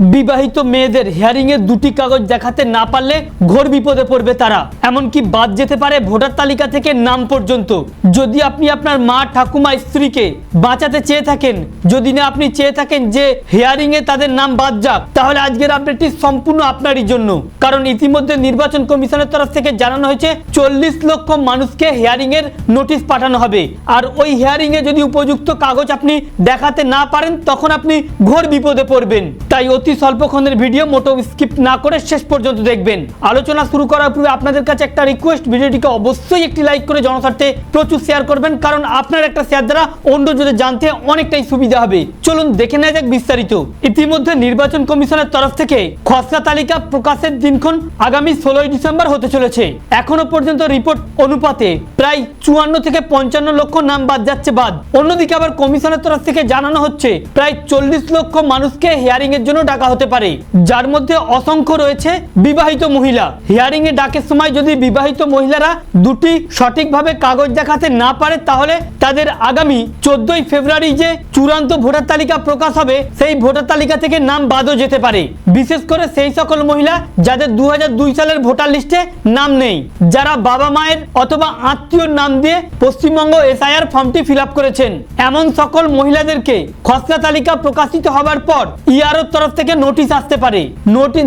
বিবাহিত মেয়েদের হিয়ারিং এর দুটি কাগজ দেখাতে না পারলে ঘোর বিপদে পড়বে তারা। এমনকি বাদ যেতে পারে ভোটার তালিকা থেকে নাম পর্যন্ত। যদি আপনি আপনার মা ঠাকুমা স্ত্রীকে বাঁচাতে চেয়ে থাকেন, যদি না আপনি চেয়ে থাকেন যে হিয়ারিং এ তাদের নাম বাদ যাক, তাহলে আজকের আপডেটটি সম্পূর্ণ আপনারই জন্য। কারণ ইতিমধ্যে নির্বাচন কমিশনের তরফ থেকে জানানো হয়েছে, চল্লিশ লক্ষ মানুষকে হিয়ারিং এর নোটিশ পাঠানো হবে। আর ওই হিয়ারিং এ যদি উপযুক্ত কাগজ আপনি দেখাতে না পারেন, তখন আপনি ঘোর বিপদে পড়বেন। তাই অতি স্বল্পক্ষণের ভিডিও মোটো স্কিপ না করে শেষ পর্যন্ত দেখবেন। আলোচনা শুরু করার পূর্বে আপনাদের কাছে একটা রিকোয়েস্ট ভিডিওটিকে অবশ্যই একটি লাইক করে জনস্বার্থে প্রচুর শেয়ার করবেন, কারণ আপনার একটা শেয়ার দ্বারা অন্য যদি জানতে অনেকটাই সুবিধা হবে। চলুন দেখে নেওয়া যাক বিস্তারিত। ইতিমধ্যে নির্বাচন কমিশনের তরফ থেকে খসড়া তালিকা প্রকাশের দিনক্ষণ আগামী ষোলোই ডিসেম্বর হতে চলেছে। এখনও পর্যন্ত রিপোর্ট অনুপাতে প্রায় চুয়ান্ন থেকে পঞ্চান্ন লক্ষ নাম বাদ যাচ্ছে বাদ। অন্যদিকে আবার কমিশনের তরফ থেকে জানানো হচ্ছে, প্রায় চল্লিশ লক্ষ মানুষকে হিয়ারিং এর জন্য ডাকা হতে পারে। যার মধ্যে অসংখ্য রয়েছে বিবাহিত মহিলা। হিয়ারিং এ ডাকের সময় যদি বিবাহিত মহিলারা দুটি সঠিকভাবে কাগজ দেখাতে না পারে, তাহলে তাদের আগামী চোদ্দই ফেব্রুয়ারি যে চূড়ান্ত ভোটার তালিকা প্রকাশ হবে, সেই ভোটার তালিকা থেকে নাম বাদও যেতে পারে। বিশেষ করে সেই সকল মহিলা যাদের দু হাজার দুই সালের ভোটার লিস্টে নাম নেই। যারা বাবা মায়ের অথবা আত্মীয়র নাম দিয়ে পশ্চিমবঙ্গ এসআইআর ফর্মটি ফিল করেছেন। এমন সকল মহিলাদেরকে খসড়া তালিকা প্রকাশিত হবার পর ইআরওর তরফ থেকে নোটিশ আসতে পারে।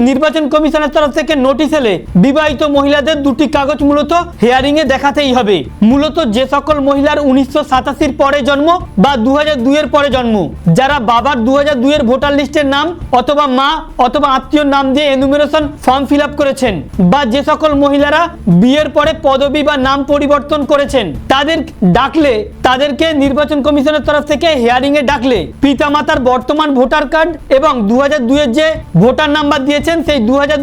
নির্বাচন কমিশনের তরফ থেকে নোটিশ এলে বিবাহিত মহিলাদের দুটি কাগজ মূলত হিয়ারিং এ দেখাতেই হবে। মূলত যে সকল মহিলার উনিশশো সাতাশির পরে জন্ম বা দু এর পরে জন্ম। যারা বাবার দু এর ভোটার লিস্টের নাম অথবা মা অথবা আত্মীয়র নাম দিয়ে এনুমিনেশন ফর্ম ফিল করেছেন বা যে সকল মহিলারা বিয়ের পরে পদবি বা নাম পরিবর্তন করেছেন, তাদের ডাকলে, তাদেরকে নির্বাচন কমিশনের তরফ থেকে হেয়ারিং এ ডাকলে পিতামাতার বর্তমান ভোটার কার্ড এবং দু হাজার এর যে ভোটার নাম্বার দিয়েছেন, সেই দু হাজার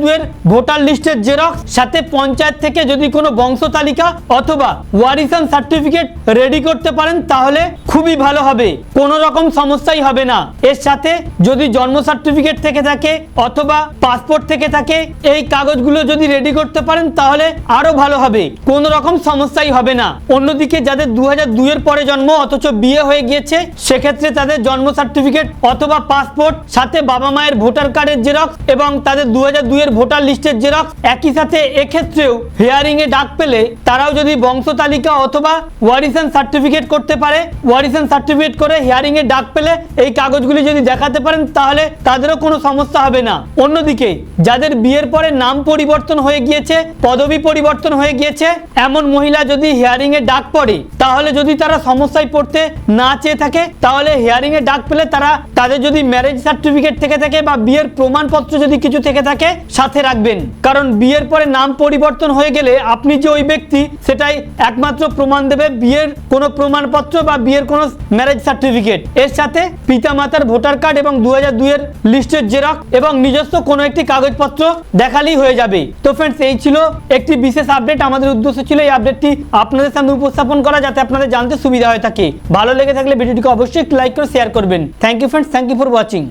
ভোটার লিস্টের জেরক্স, সাথে পঞ্চায়েত থেকে যদি কোনো বংশ তালিকা অথবা ওয়ারিসান সার্টিফিকেট রেডি করতে পারেন, তাহলে খুবই ভালো হবে। কোনো রকম সমস্যাই হবে না। এর সাথে যদি জন্ম সার্টিফিকেট থেকে থাকে অথবা পাসপোর্ট থেকে থাকে, এই কাগজগুলো যদি রেডি করতে পারেন, তাহলে আরও ভালো হবে। কোনো রকম সমস্যাই হবে না। অন্যদিকে যাদের দু হাজার দুই এর পরে জন্ম, অথচ বিয়ে হয়ে গিয়েছে, সেক্ষেত্রে তাদের জন্ম সার্টিফিকেট অথবা পাসপোর্ট, সাথে বাবা মায়ের ভোটার কার্ডের জেরক্স এবং তাদের দু হাজার দুই এর ভোটার লিস্টের জেরক্স একই সাথে এক্ষেত্রেও হিয়ারিং এ ডাক পেলে তারাও যদি বংশ তালিকা অথবা ওয়ারিসান সার্টিফিকেট করতে পারে। ওয়ারিসান সার্টিফিকেট করে হিয়ারিং এ ডাক পেলে এই কাগজগুলি যদি দেখাতে পারেন তাহলে তাদেরও কোনো সমস্যা হবে না। অন্যদিকে যাদের বিয়ের পরে নাম পরিবর্তন হয়ে গিয়েছে, পদবি পরিবর্তন হয়ে গিয়েছে, এমন মহিলা যদি হিয়ারিং এ ডাক পড়ে, তাহলে যদি তারা সমস্যায় পড়তে না চেয়ে থাকে, তাহলে হিয়ারিং এ ডাক পেলে তারা তাদের যদি ম্যারেজ সার্টিফিকেট থেকে থাকে বা বিয়ের প্রমাণপত্র যদি কিছু থেকে থাকে, সাথে রাখবেন। কারণ বিয়ের পরে নাম পরিবর্তন হয়ে গেলে আপনি যে ওই ব্যক্তি, সেটাই একমাত্র প্রমাণ দেবে বিয়ের কোনো প্রমাণপত্র বা বিয়ের কোনো ম্যারেজ সার্টিফিকেট এর সাথে পিতামাতার ভোটার কার্ড এবং দু হাজার দুইয়ের লিস্টের জেরক্স এবং নিজস্ব কোনো একটি কাগজপত্র দেখালেই হয়ে যাবে। তো ফ্রেন্ডস এই ছিল একটি বিশেষ আপডেট আমাদের উদ্দেশ্য ছিল এই আপডেটটি আপনাদের সামনে উপস্থাপন করা, যাতে আপনাদের জানতে সুবিধা হয়ে থাকে। ভালো লেগে থাকলে ভিডিওটিকে অবশ্যই লাইক করে শেয়ার করবেন। Thank you friends thank you for watching